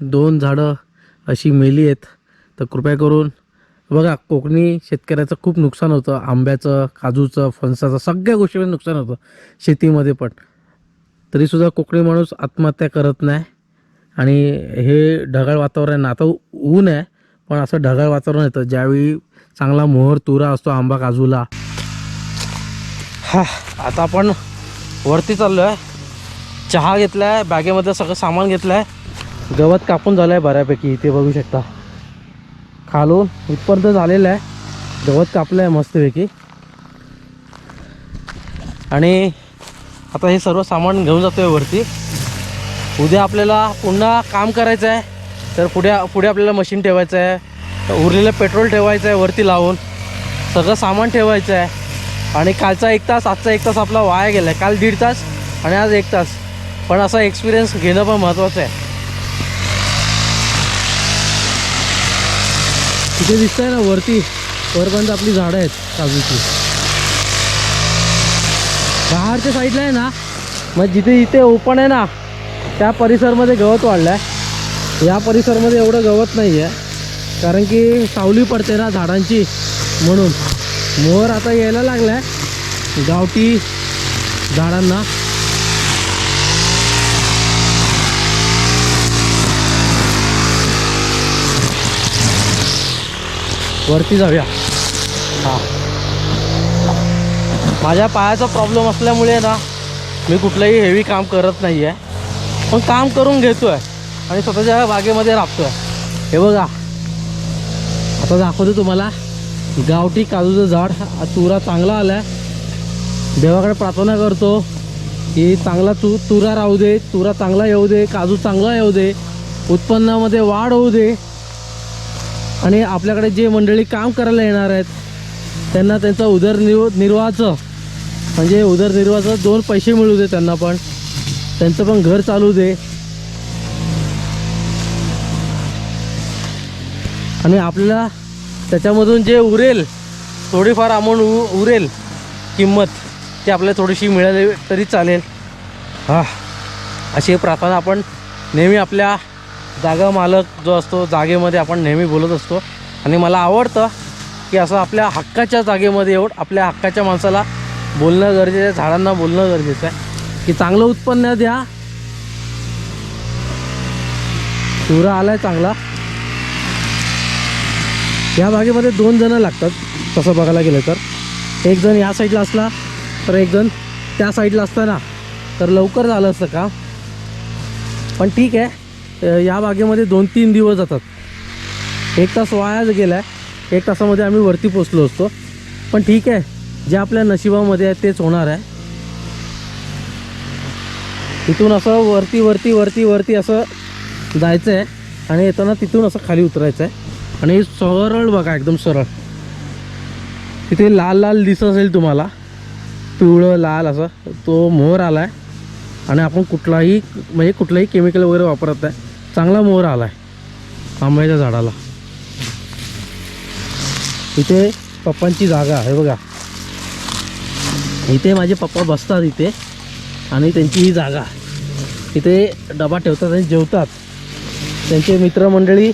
दोन झाडं अशी मेली आहेत. तर कृपया करून बघा कोकणी शेतकऱ्याचं खूप नुकसान होतं. आंब्याचं काजूचं फणसाचं सगळ्या गोष्टीमध्ये नुकसान होतं. शेतीमध्ये पण. तरीसुद्धा कोकणी माणूस आत्महत्या करत नाही. आणि हे ढगाळ वातावरण आता ऊन आहे पण असं ढगाळ वातावरण येतं. ज्यावेळी चांगला मोहर तुरा असतो आंबा काजूला. हा आता आपण वरती चाललो आहे चहा घेतला आहे बॅगेमध्ये सगळं सामान घेतलं आहे गवत कापून झालं आहे बऱ्यापैकी इथे बघू शकता. खालून इथपर्यंत झालेलं आहे. गवत कापलं आहे मस्तपैकी. आणि आता हे सर्व सामान घेऊन जातो आहे वरती. उद्या आपल्याला पुन्हा काम करायचं आहे तर पुढे पुढे आपल्याला मशीन ठेवायचं आहे उरलेलं पेट्रोल ठेवायचं आहे वरती लावून. सगळं सामान ठेवायचं आहे आणि कालचा एक तास आजचा एक तास आपला वाया गेला आहे काल दीड तास आणि आज एक तास. पण असा एक्सपिरियन्स घेणं पण महत्त्वाचं आहे. तिथे दिसतंय ना वरती वरपर्यंत आपली झाडं आहेत काजूची. बाहेरच्या साईडला आहे ना मग जिथे जिथे ओपन आहे ना त्या परिसरमध्ये गवत वाढलं आहे या परिसरमध्ये एवढं गवत नाही आहे कारण की सावली पडते ना झाडांची म्हणून. मोहर आता यायला लागला आहे गावठी झाडांना. वरती जाऊया. हां. माझ्या पायाचा प्रॉब्लेम असल्यामुळे ना मी कुठलंही हेवी काम करत नाही आहे पण काम करून घेतो आहे आणि स्वतःच्या बागेमध्ये राबतो आहे हे बघा. आता दाखवतो तुम्हाला. गावठी काजूचं झाड हा तुरा चांगला आला आहे देवाकडे प्रार्थना करतो की चांगला तू तुरा राहू दे तुरा चांगला येऊ दे काजू चांगला येऊ दे उत्पन्नामध्ये वाढ होऊ दे. आणि आपल्याकडे जे मंडळी काम करायला येणार आहेत त्यांना त्यांचा उदरनिर्व निर्वाहाचं म्हणजे उदरनिर्वाहाचं दोन पैसे मिळू दे त्यांना पण. त्यांचं पण घर चालू दे. आणि आपल्याला त्याच्यामधून जे उरेल थोडीफार अमाऊंट उ उरेल किंमत ती आपल्याला थोडीशी मिळाली तरी चालेल. हा. अशी प्रार्थना आपण नेहमी आपल्या जागा मालक जो असतो जागेमध्ये आपण नेहमी बोलत असतो. आणि मला आवडतं की असं आपल्या हक्काच्या जागेमध्ये येऊन आपल्या हक्काच्या माणसाला बोलणं गरजेचं आहे झाडांना बोलणं गरजेचं आहे. की चांगलं उत्पन्न द्या. तुरा आलाय चांगला. या बागेमध्ये दोन जणं लागतात तसं बघायला गेलं तर. एक जण या साईडला असला तर एक जण त्या साईडला असताना. तर लवकर झालं असतं का पण ठीक आहे. या बागेमध्ये दोन तीन दिवस जातात. एक तास वायाच गेला आहे एक तासामध्ये आम्ही वरती पोचलो असतो. पण ठीक आहे जे आपल्या नशिबामध्ये आहे तेच होणार आहे. तिथून असं वरती वरती वरती वरती असं जायचं आहे आणि येताना तिथून असं खाली उतरायचं आहे आणि सरळ बघा एकदम सरळ. तिथे लाल लाल दिसत असेल तुम्हाला. पिवळं लाल असं. तो मोहर आला आहे आणि आपण कुठलाही म्हणजे कुठलंही केमिकल वगैरे वापरत नाही. चांगला मोहर आला आहे आंब्याच्या झाडाला. इथे पप्पांची जागा आहे बघा. इथे माझे पप्पा बसतात इथे आणि त्यांची ही जागा. इथे डबा ठेवतात आणि जेवतात. त्यांचे मित्रमंडळी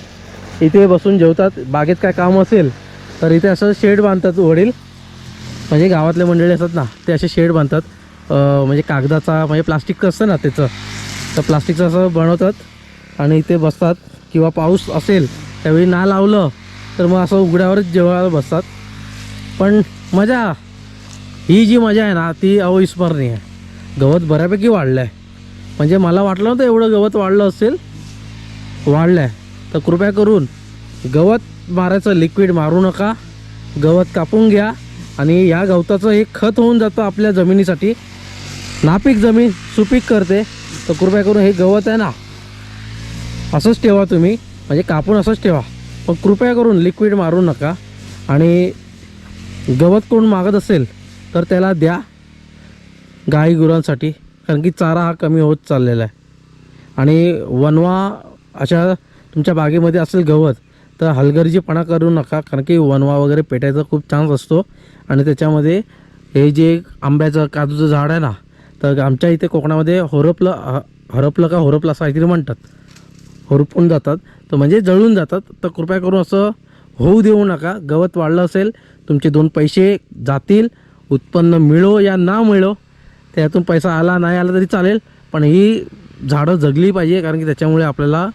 इथे बसून जेवतात. बागेत काय काम असेल तर इथे असं शेड बांधतात वडील. म्हणजे गावातले मंडळी असतात ना ते असे शेड बांधतात. म्हणजे कागदाचा म्हणजे प्लास्टिकचं असतं ना त्याचं. तर प्लास्टिकचं असं बनवतात. आणि इथे बसतात. किंवा पाऊस असेल त्यावेळी ना लावलं तर मग असं उघड्यावरच जेवायला बसतात. पण मजा ही जी मजा आहे ना ती अविस्मरणीय आहे. गवत बऱ्यापैकी वाढलं आहे म्हणजे मला वाटलं नव्हतं एवढं गवत वाढलं असेल. वाढलं आहे तर कृपया करून गवत मारायचं लिक्विड मारू नका. गवत कापून घ्या. आणि या गवताचं एक खत होऊन जातं आपल्या जमिनीसाठी. नापीक जमीन सुपीक करते. तर कृपया करून हे गवत आहे ना असंच ठेवा तुम्ही. म्हणजे कापून असंच ठेवा. पण कृपया करून लिक्विड मारू नका. आणि गवत कोण मागत असेल तर त्याला द्या. गाई गुरांसाठी. कारण की चारा हा कमी होत चाललेला आहे. आणि वनवा अशा तुमच्या बागेमध्ये असेल गवत तर हलगर्जीपणा करू नका. कारण की वनवा वगैरे पेटायचा खूप चान्स असतो. आणि त्याच्यामध्ये हे जे आंब्याचं काजूचं झाड आहे ना तर आमच्या इथे कोकणामध्ये होरपलं ह- हरपलं का होरपलं असं काहीतरी म्हणतात. होरपून जातात. तर म्हणजे जळून जातात. तर कृपया करून असं होऊ देऊ नका. गवत वाढलं असेल तुमचे दोन पैसे जातील उत्पन्न मिळो या ना मिळो. त्यातून पैसा आला नाही आला तरी चालेल. पण ही झाडं जगली पाहिजे कारण की त्याच्यामुळे आपल्याला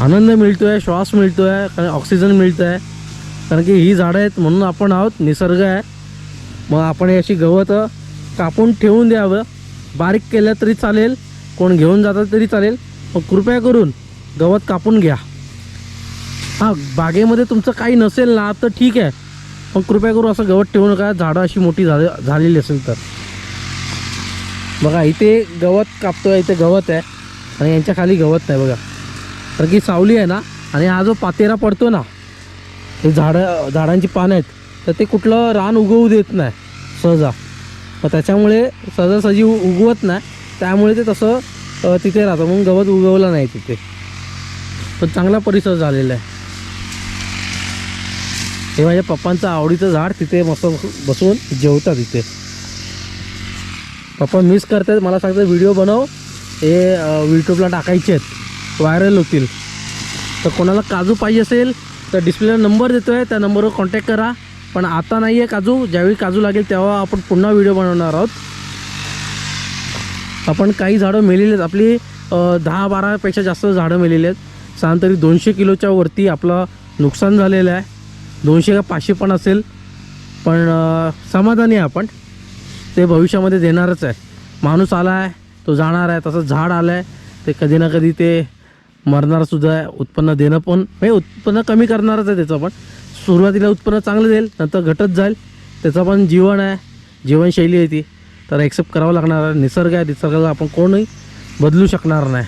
आनंद मिळतो आहे श्वास मिळतो आहे कारण ऑक्सिजन मिळतं आहे कारण की ही झाडं आहेत म्हणून आपण आहोत निसर्ग आहे. मग आपण अशी गवत कापून ठेवून द्यावं. बारीक केलं तरी चालेल कोण घेऊन जातात तरी चालेल. मग कृपया करून गवत कापून घ्या. हां बागेमध्ये तुमचं काही नसेल ना तर ठीक आहे. पण कृपया करून असं गवत ठेवू नका. झाडं अशी मोठी झाले झालेली असेल तर. बघा इथे गवत कापतो आहे इथे गवत आहे. आणि यांच्या खाली गवत नाही बघा. कारण की सावली आहे ना आणि हा जो पातेरा पडतो ना ते झाडं झाडांची पानं आहेत तर ते कुठलं रान उगवू देत नाही सहजा. मग त्याच्यामुळे सहजासहजी उ- उगवत नाही. त्यामुळे ते तसं तिथे राहतो. म्हणून गवत उगवलं नाही तिथे. पण चांगला परिसर झालेला आहे. हे माझ्या पप्पांचं आवडीचं झाड तिथे मस्त बसून जेवतात तिथे. पप्पा मिस करतात. मला सांगतात व्हिडिओ बनव. हे यूट्यूबला टाकायचे आहेत. व्हायरल होतील. तर कोणाला काजू पाहिजे असेल तर डिस्प्लेला नंबर देतो आहे त्या नंबरवर कॉन्टॅक्ट करा. पण आता नाही आहे काजू. ज्यावेळी काजू लागेल तेव्हा आपण पुन्हा व्हिडिओ बनवणार आहोत. आपण काही झाडं मेलेली आहेत. आपली दहा बारापेक्षा जास्त झाडं मेलेली आहेत. साधारण तरी दोनशे किलोच्या वरती आपलं नुकसान झालेलं आहे. दोनशे का पाचशे पण असेल. पण समाधानी आहे आपण. ते भविष्यामध्ये देणारच आहे. माणूस आला आहे तो जाणार आहे. तसं झाड आलं आहे ते कधी ना कधी ते मरणारसुद्धा आहे. उत्पन्न देणं पण म्हणजे उत्पन्न कमी करणारच आहे त्याचं पण. सुरुवातीला उत्पन्न चांगलं देईल नंतर घटत जाईल. त्याचं पण जीवन आहे. जीवनशैली आहे ती. तर ॲक्सेप्ट करावं लागणार निसर्ग आहे निसर्गाला आपण कोणही बदलू शकणार नाही.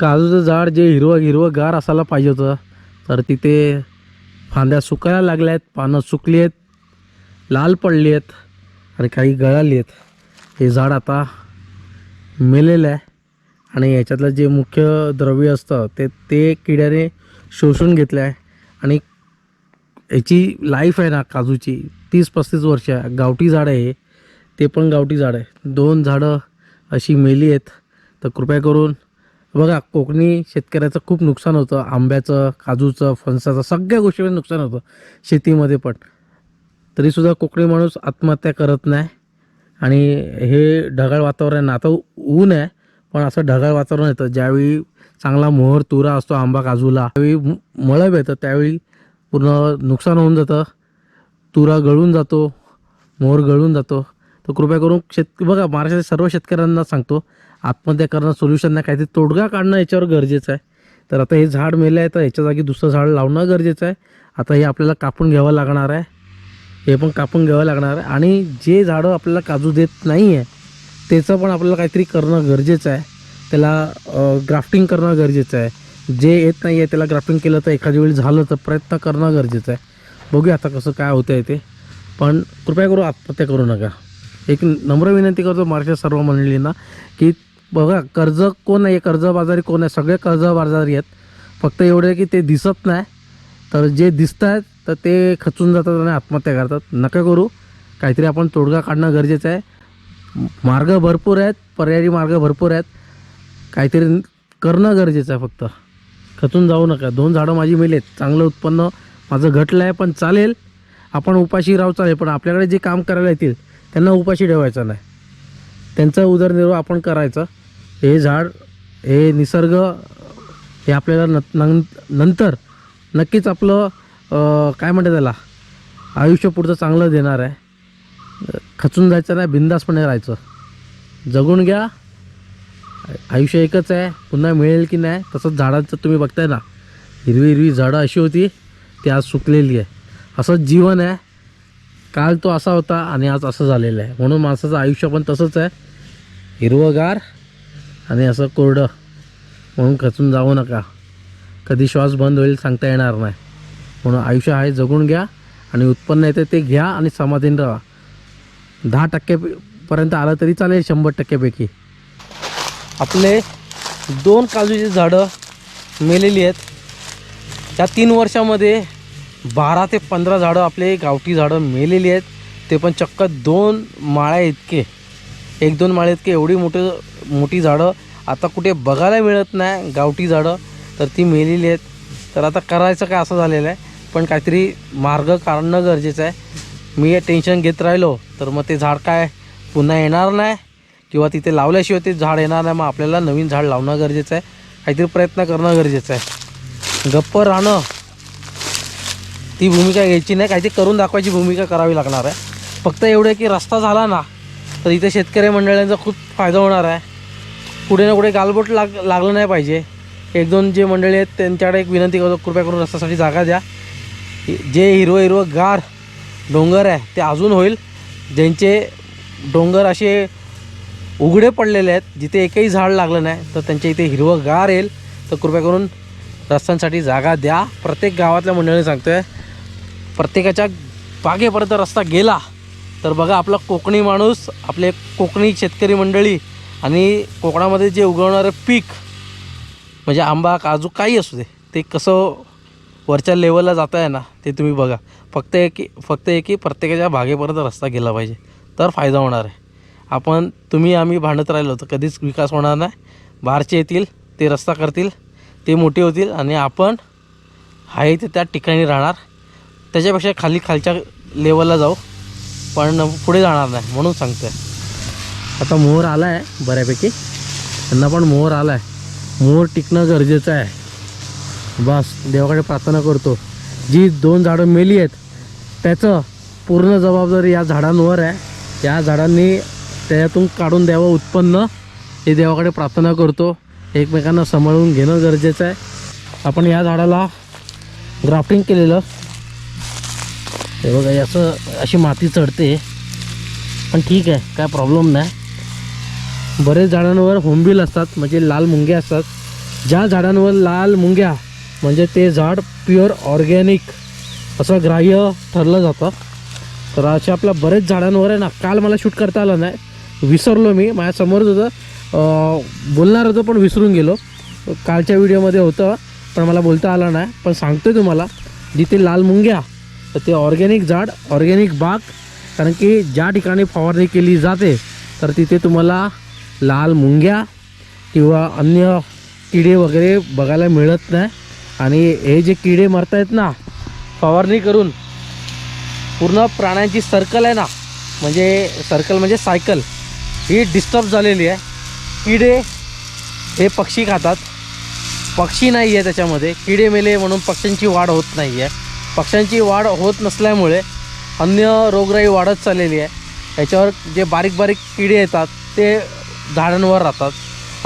काजूचं झाड जे हिरवं हिरवं गार असायला पाहिजे होतं तर तिथे फांद्या सुकायला लागल्या आहेत पानं सुकली आहेत लाल पडली आहेत आणि काही गळाली आहेत हे झाड आता मेलेलं आहे आणि याच्यातलं जे मुख्य द्रव्य असतं ते ते किड्याने शोषून घेतलं आहे. आणि याची लाईफ आहे ना काजूची तीस पस्तीस वर्ष आहे. गावठी झाड आहे ते पण गावठी झाड आहे. दोन झाडं अशी मेली आहेत. तर कृपया करून बघा कोकणी शेतकऱ्याचं खूप नुकसान होतं. आंब्याचं काजूचं फणसाचं सगळ्या गोष्टीमध्ये नुकसान होतं. शेतीमध्ये पण. तरीसुद्धा कोकणी माणूस आत्महत्या करत नाही. आणि हे ढगाळ वातावरण आता ऊन आहे पण असं ढगाळ वातावरण येतं. ज्यावेळी चांगला मोहर तुरा असतो आंबा काजूला त्यावेळी मळब येतं त्यावेळी पूर्ण नुकसान होऊन जातं. तुरा गळून जातो मोहर गळून जातो. तर कृपया करून शेत बघा महाराष्ट्रातील सर्व शेतकऱ्यांना सांगतो आत्महत्या करणं सोल्युशन नाही. काहीतरी तोडगा काढणं याच्यावर गरजेचं आहे. तर आता हे झाड मेलं आहे तर याच्या जागी दुसरं झाड लावणं गरजेचं आहे. आता हे आपल्याला कापून घ्यावं लागणार आहे. हे पण कापून घ्यावं लागणार आहे. आणि जे झाडं आपल्याला काजू देत नाही आहे त्याचं पण आपल्याला काहीतरी करणं गरजेचं आहे. त्याला ग्राफ्टिंग करणं गरजेचं आहे. जे येत नाही आहे त्याला ग्राफ्टिंग केलं तर एखाद्या वेळी झालं तर प्रयत्न करणं गरजेचं आहे. बघूया आता कसं काय होतं आहे ते. पण कृपया करू आत्महत्या करू नका. एक नम्र विनंती करतो महाराष्ट्र सर्व मंडळींना की बघा कर्ज कोण आहे? कर्जबाजारी कोण आहे? सगळे कर्जबाजारी आहेत. फक्त एवढं आहे की ते दिसत नाही. तर जे दिसत आहेत तर ते खचून जातात आणि आत्महत्या करतात. नका करू. काहीतरी आपण तोडगा काढणं गरजेचं आहे. मार्ग भरपूर आहेत. पर्यायी मार्ग भरपूर आहेत. काहीतरी करणं गरजेचं आहे फक्त. खचून जाऊ नका. दोन झाडं माझी मेलेत. चांगलं उत्पन्न माझं घटलं आहे पण चालेल. आपण उपाशी राहू चालेल. पण आपल्याकडे जे काम करायला येतील त्यांना उपाशी ठेवायचं नाही. त्यांचा उदरनिर्वाह आपण करायचं. हे झाड हे निसर्ग हे आपल्याला न नं- नंतर नक्कीच आपलं काय म्हणतात त्याला? आयुष्य पुढचं चांगलं देणार आहे. खचून जायचं नाही बिंदासपणे राहायचं. जगून घ्या. आयुष्य एकच आहे. पुन्हा मिळेल की नाही तसंच झाडांचं तुम्ही बघताय ना. हिरवी हिरवी झाडं अशी होती ती आज सुकलेली आहे. असंच जीवन आहे. काल तो असा होता आणि आज असं झालेलं आहे. म्हणून माणसाचं आयुष्य पण तसंच आहे. हिरवंगार आणि असं कोरडं. म्हणून खचून जाऊ नका. कधी श्वास बंद होईल सांगता येणार नाही. म्हणून आयुष्य आहे जगून घ्या आणि उत्पन्न येते ते घ्या आणि समाधीन राहा. दहा टक्क्यापर्यंत आलं तरी चालेल शंभर टक्क्यापैकी आपले दोन काजूची झाडं मेलेली आहेत. त्या तीन वर्षामध्ये बारा ते पंधरा झाडं आपले गावठी झाडं मेलेली आहेत. ते पण चक्क दोन माळ्या इतके. एक दोन माळे इतके एवढी मोठे मोठी झाडं. आता कुठे बघायला मिळत नाही गावठी झाडं. तर ती मेलेली आहेत. तर आता करायचं काय असं झालेलं आहे. पण काहीतरी मार्ग काढणं गरजेचं आहे. मी टेन्शन घेत राहिलो तर मग ते झाड काय पुन्हा येणार नाही? किंवा तिथे लावल्याशिवाय ते झाड येणार नाही मग आपल्याला नवीन झाड लावणं गरजेचं आहे. काहीतरी प्रयत्न करणं गरजेचं आहे. गप्प राहणं. ती भूमिका घ्यायची नाही. काहीतरी करून दाखवायची भूमिका करावी लागणार आहे. फक्त एवढं की रस्ता झाला ना तर इथे शेतकरी मंडळांचा खूप फायदा होणार आहे. कुठे ना कुठे गालबोट लाग लागलं नाही पाहिजे. एक दोन जे मंडळी आहेत त्यांच्याकडे एक विनंती करतो कृपया करून रस्त्यासाठी जागा द्या. जे हिरवं हिरवं गार डोंगर आहे ते अजून होईल. ज्यांचे डोंगर असे उघडे पडलेले आहेत जिथे एकही झाड लागलं नाही तर त्यांच्या इथे हिरवं गार येईल. तर कृपया करून रस्त्यांसाठी जागा द्या. प्रत्येक गावातल्या मंडळीने सांगतो आहे प्रत्येकाच्या बागेपर्यंत रस्ता गेला तर बघा आपला कोकणी माणूस आपले कोकणी शेतकरी मंडळी आणि कोकणामध्ये जे उगवणारं पीक म्हणजे आंबा काजू काही असू दे ते कसं वरच्या लेवलला जात आहे ना ते तुम्ही बघा. फक्त एक की फक्त एक की प्रत्येकाच्या भागेपर्यंत रस्ता गेला पाहिजे. तर फायदा होणार आहे. आपण तुम्ही आम्ही भांडत राहिलो तर कधीच विकास होणार नाही. बाहेरचे येतील ते रस्ता करतील ते मोठे होतील आणि आपण आहे ते त्या ठिकाणी राहणार. त्याच्यापेक्षा खाली खालच्या लेवलला जाऊ. पण पुढे जाणार नाही म्हणून सांगतो आहे आता मोहर आला आहे बऱ्यापैकी. त्यांना पण मोहर आला आहे मोहर टिकणं गरजेचं आहे. बस देवाकडे प्रार्थना करतो. जी दोन झाडं मेली आहेत त्याचं पूर्ण जबाबदारी या झाडांवर आहे. या झाडांनी त्याच्यातून काढून द्यावं उत्पन्न. हे देवाकडे प्रार्थना करतो. एकमेकांना सांभाळून घेणं गरजेचं आहे. आपण या झाडाला ग्राफ्टिंग केलेलं. हे बघा याचं असं अशी माती चढते. पण ठीक आहे काय प्रॉब्लेम नाही. बरेच झाडांवर होंबील असतात म्हणजे लाल मुंग्या असतात. ज्या झाडांवर लाल मुंग्या म्हणजे ते झाड प्युअर ऑर्गॅनिक असं ग्राह्य ठरलं जातं. तर अशा आपल्या बरेच झाडांवर आहे ना काल मला शूट करता आलं नाही. विसरलो मी माझ्यासमोरच होतं बोलणार होतं पण विसरून गेलो. कालच्या व्हिडिओमध्ये होतं पण मला बोलता आलं नाही. पण सांगतोय तुम्हाला जिथे लाल मुंग्या तर ते ऑर्गॅनिक झाड ऑर्गॅनिक बाग कारण की ज्या ठिकाणी फवारणी केली जाते तर तिथे तुम्हाला लाल मुंग्या किंवा अन्य किडे वगैरे बघायला मिळत नाही. आणि हे जे किडे मरत आहेत ना फवारणी करून पूर्ण प्राण्यांची सर्कल आहे ना म्हणजे सर्कल म्हणजे सायकल ही डिस्टर्ब झालेली आहे. किडे हे पक्षी खातात. पक्षी नाही आहे त्याच्यामध्ये. किडे मेले म्हणून पक्ष्यांची वाढ होत नाही आहे पक्ष्यांची वाढ होत नसल्यामुळे अन्य रोगराई वाढत चाललेली आहे. याच्यावर जे बारीक बारीक किडे येतात ते झाडांवर राहतात.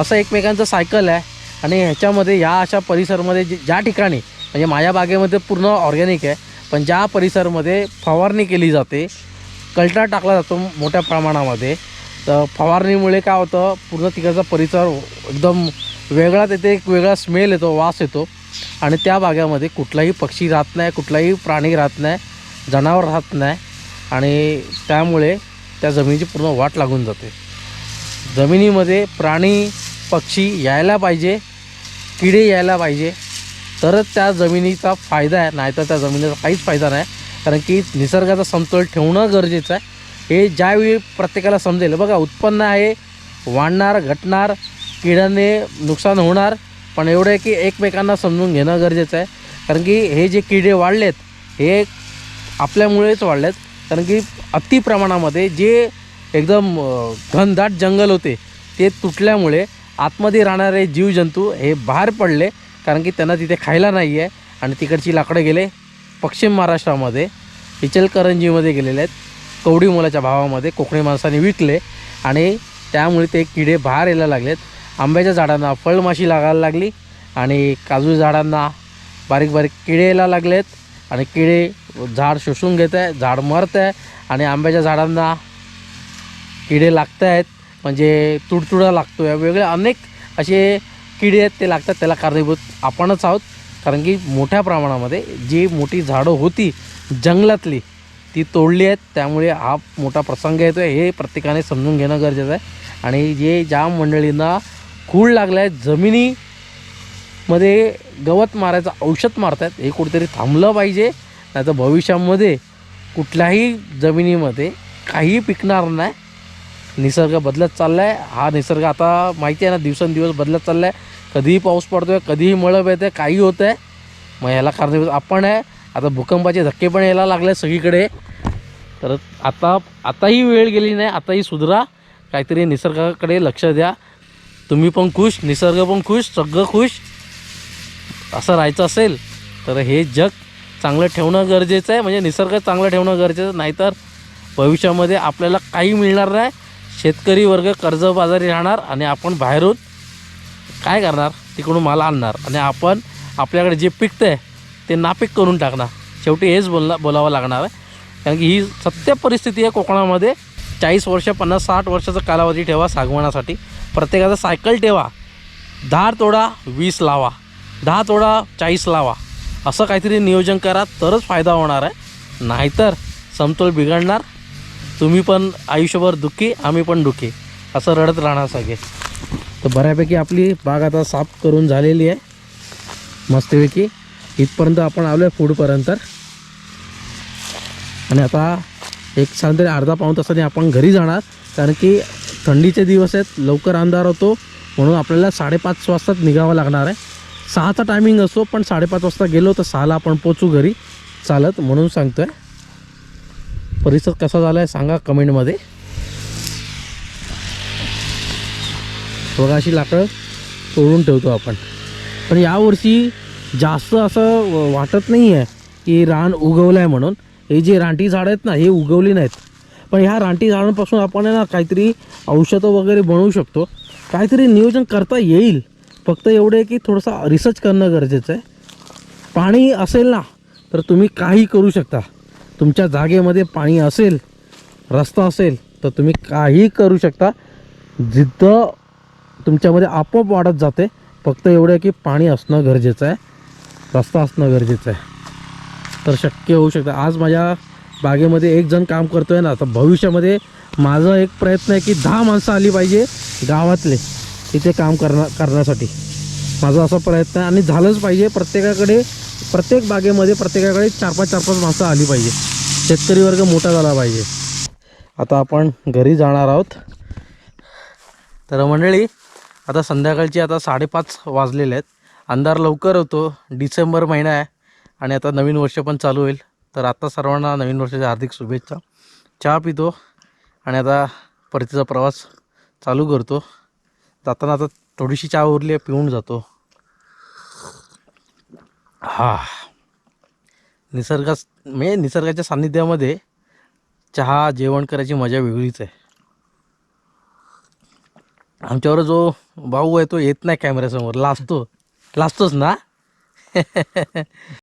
असं एकमेकांचं सायकल आहे. आणि ह्याच्यामध्ये या अशा परिसरमध्ये जे ज्या ठिकाणी म्हणजे माझ्या बागेमध्ये पूर्ण ऑर्गॅनिक आहे. पण ज्या परिसरमध्ये फवारणी केली जाते कल्टा टाकला जातो मोठ्या प्रमाणामध्ये. तर फवारणीमुळे काय होतं पूर्ण तिकडचा परिसर एकदम वेगळा तिथे एक वेगळा स्मेल येतो वास येतो. आणि त्या भागामध्ये कुठलाही पक्षी राहत नाही कुठलाही प्राणी राहत नाही जनावर राहत नाही. आणि त्यामुळे त्या जमिनीची पूर्ण वाट लागून जाते. जमिनीमध्ये प्राणी पक्षी यायला पाहिजे किडे यायला पाहिजे. तरच त्या जमिनीचा फायदा आहे नाहीतर त्या जमिनीचा काहीच फायदा नाही. कारण की निसर्गाचा समतोल ठेवणं गरजेचं आहे. हे ज्यावेळी प्रत्येकाला समजेल बघा उत्पन्न आहे वाढणार घटणार किड्याने नुकसान होणार पण एवढं आहे की एकमेकांना समजून घेणं गरजेचं आहे. कारण की हे जे किडे वाढलेत हे आपल्यामुळेच वाढलेत. कारण की अति प्रमाणामध्ये जे एकदम घनदाट जंगल होते. ते तुटल्यामुळे आतमध्ये राहणारे जीवजंतू हे बाहेर पडले कारण की त्यांना तिथे खायला नाही आहे आणि तिकडची लाकडं गेले पश्चिम महाराष्ट्रामध्ये. इचलकरंजीमध्ये गेलेले आहेत. कवडी मोलाच्या भावामध्ये कोकणी माणसाने विकले आणि त्यामुळे ते किडे बाहेर यायला लागलेत. आंब्याच्या झाडांना फळमाशी लागायला लागली आणि काजू झाडांना बारीक बारीक किडे यायला लागलेत आणि किडे झाड शोषून घेत आहे झाड मरत आहे आणि आंब्याच्या झाडांना किडे लागत आहेत म्हणजे तुडतुडा लागतो या वेगळे अनेक असे किडे आहेत ते लागतात. त्याला कारणीभूत आपणच आहोत. कारण की मोठ्या प्रमाणामध्ये जी मोठी झाडं होती जंगलातली ती तोडली आहेत. त्यामुळे हा मोठा प्रसंग येतो आहे हे प्रत्येकाने समजून घेणं गरजेचं आहे. आणि जे ज्या मंडळींना खूळ लागला आहे जमिनीमध्ये गवत मारायचं औषध मारतात हे कुठेतरी थांबलं पाहिजे. नाही तर भविष्यामध्ये कुठल्याही जमिनीमध्ये काही पिकणार नाही. निसर्ग बदलत चालला आहे हा निसर्ग आता माहिती आहे ना दिवसेंदिवस बदलत चालला आहे कधीही पाऊस पडतो आहे कधीही मळब येते काही होतं आहे मग ह्याला कारणीभूत आपण आहे. आता भूकंपाचे धक्के पण यायला लागले सगळीकडे. तर आता आताही वेळ गेली नाही आताही सुधरा. काहीतरी निसर्गाकडे लक्ष द्या. तुम्ही पण खुश निसर्ग पण खुश सगळं खुश. असं राहायचं असेल तर हे जग चांगलं ठेवणं गरजेचं आहे. म्हणजे निसर्ग चांगलं ठेवणं गरजेचं नाहीतर भविष्यामध्ये आपल्याला काही मिळणार नाही. शेतकरी वर्ग कर्जबाजारी राहणार आणि आपण बाहेरून काय करणार? तिकडून माल आणणार आणि आपण आपल्याकडे जे पिकतं आहे ते नापीक करून टाकणार. शेवटी हेच बोलला बोलावं लागणार आहे. कारण की ही सत्य परिस्थिती आहे कोकणामध्ये. चाळीस वर्ष पन्नास साठ वर्षाचा कालावधी ठेवा सागवणासाठी प्रत्येकाचा सायकल ठेवा. दहा तोडा वीस लावा. दहा तोडा चाळीस लावा. असं काहीतरी नियोजन करा तरच फायदा होणार आहे. नाहीतर समतोल बिघडणार. तुम्ही पण आयुष्यभर दुःखी आम्ही पण दुःखी. असं रडत राहणार सगळे. तर बऱ्यापैकी आपली बाग आता साफ करून झालेली आहे. मस्तपैकी. इथपर्यंत आपण आलो आहे फूडपर्यंत आणि आता एक साधारण अर्धा पाऊण तासाने आपण घरी जाणार. कारण की थंडीचे दिवस आहेत लवकर अंधार होतो. म्हणून आपल्याला साडेपाच वाजताच निघावं लागणार आहे. सहाचा टायमिंग असो पण साडेपाच वाजता गेलो तर सहाला आपण पोचू घरी. चालत म्हणून सांगतो आहे परिसर कसा झाला आहे सांगा कमेंटमध्ये. बघा अशी लाकडं तोडून ठेवतो आपण. पण यावर्षी जास्त असं वाटत नाही आहे की रान उगवलं आहे म्हणून. हे जे रानटी झाडं आहेत ना हे उगवली नाहीत. पण ह्या रानटी झाडांपासून आपण आहे ना काहीतरी औषधं वगैरे बनवू शकतो. काहीतरी नियोजन करता येईल. फक्त एवढं आहे की थोडंसं रिसर्च करणं गरजेचं आहे. पाणी असेल ना तर तुम्ही काही करू शकता. तुमच्या जागेमध्ये पाणी असेल रस्ता असेल तर तुम्ही काही करू शकता. जिद्द तुमच्यामध्ये आपोआप वाढत जाते फक्त एवढं आहे की पाणी असणं गरजेचं आहे. रस्ता असणं गरजेचं आहे. तर शक्य होऊ शकतं. आज माझ्या बागेमध्ये एक जण काम करतोय ना तर भविष्यामध्ये माझा एक प्रयत्न आहे की दहा माणसं आली पाहिजे गावातले इथे काम करण्या करण्यासाठी. माझा असा प्रयत्न आहे आणि झालंच पाहिजे. प्रत्येकाकडे प्रत्येक बागेमध्ये प्रत्येकाकडे चार पाच चार पाच माणसं आली पाहिजे. शेतकरी वर्ग मोठा झाला पाहिजे. आता आपण घरी जाणार आहोत. तर मंडळी आता संध्याकाळची आता साडेपाच वाजलेले आहेत. अंधार लवकर होतो. डिसेंबर महिना आहे आणि आता नवीन वर्ष पण चालू होईल. तर आता सर्वांना नवीन वर्षाच्या हार्दिक शुभेच्छा. चहा पितो आणि आता परतीचा प्रवास चालू करतो. जाताना आता थोडीशी चहा उरली आहे पिऊन जातो. हा. निसर्गा म्हणजे निसर्गाच्या सान्निध्यामध्ये चहा जेवण करायची मजा वेगळीच आहे. आमच्यावर जो भाऊ आहे तो येत नाही कॅमेऱ्यासमोर लाजतो. लाजतोच ना?